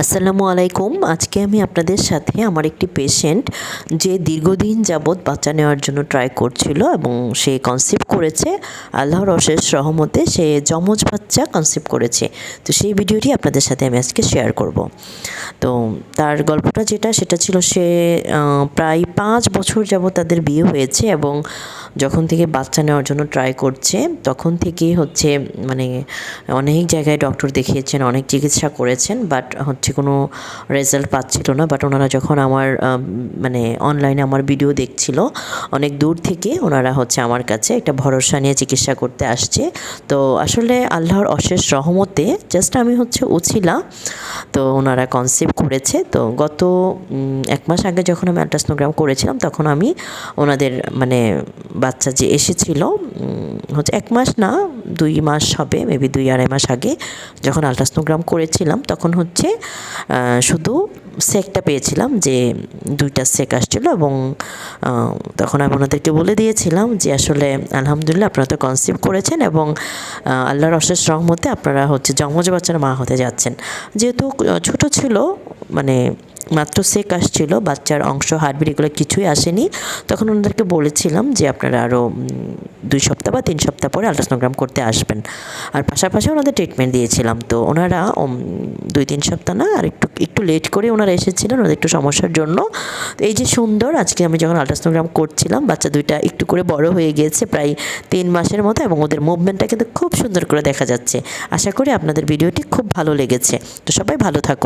আসসালামু আলাইকুম। আজকে আমি আপনাদের সাথে আমার একটি পেশেন্ট যে দীর্ঘদিন যাবৎ বাচ্চা নেওয়ার জন্য ট্রাই করছিল এবং সে কনসিভ করেছে, আল্লাহর অশেষ রহমতে সে যমজ বাচ্চা কনসিভ করেছে। তো সেই ভিডিওটি আপনাদের সাথে আমি আজকে শেয়ার করব। তো তার গল্পটা যেটা, সেটা ছিল সে প্রায় পাঁচ বছর যাবৎ তাদের বিয়ে হয়েছে এবং যখন থেকে বাচ্চা নেওয়ার জন্য ট্রাই করছে, তখন থেকেই হচ্ছে মানে অনেক জায়গায় ডক্টর দেখিয়েছেন, অনেক চিকিৎসা করেছেন বাট হচ্ছে কোনো রেজাল্ট পাচ্ছিল না বাট ওনারা যখন আমার মানে অনলাইনে আমার ভিডিও দেখছিল, অনেক দূর থেকে ওনারা হচ্ছে আমার কাছে একটা ভরসা নিয়ে চিকিৎসা করতে আসছে। তো আসলে আল্লাহর অশেষ রহমতে জাস্ট আমি হচ্ছে উছিলা, তো ওনারা কনসেপ্ট করেছে। তো গত এক মাস আগে যখন আমি আল্ট্রাসনোগ্রাম করেছিলাম, তখন আমি ওনাদের মানে বাচ্চা যে এসেছিল হচ্ছে এক মাস না, দুই মাস হবে মেবি দুই আড়াই মাস আগে যখন আল্ট্রাসনোগ্রাম করেছিলাম, তখন হচ্ছে শুধু সেকটা পেয়েছিলাম যে দুইটা সেক আসছিল এবং তখন আমি ওনাদেরকে বলে দিয়েছিলাম যে আসলে আলহামদুলিল্লাহ আপনারা তো কনসিভ করেছেন এবং আল্লাহর অশেষ রহমতে আপনারা হচ্ছে জমজ বাচ্চার মা হতে যাচ্ছেন। যেহেতু ছোট ছিল মানে মাত্র সেক আসছিল, বাচ্চার অংশ হার্টবিট এগুলো কিছুই আসেনি। তখন ওনাদেরকে বলেছিলাম যে আপনারা আরও দুই সপ্তাহ বা তিন সপ্তাহ পরে আল্ট্রাসনোগ্রাম করতে আসবেন। আর পাশাপাশি ওনাদের ট্রিটমেন্ট দিয়েছিলাম। তো ওনারা দুই তিন সপ্তাহ না, আর একটু একটু লেট করে ওনারা এসেছিলেন ওনাদের একটু সমস্যার জন্য। এই যে সুন্দর, আজকে আমি যখন আল্ট্রাসনোগ্রাম করছিলাম, বাচ্চা দুইটা একটু করে বড় হয়ে গিয়েছে, প্রায় তিন মাসের মতো এবং ওদের মুভমেন্টটা কিন্তু খুব সুন্দর করে দেখা যাচ্ছে। আশা করি আপনাদের ভিডিওটি খুব ভালো লেগেছে। তো সবাই ভালো থাকুন।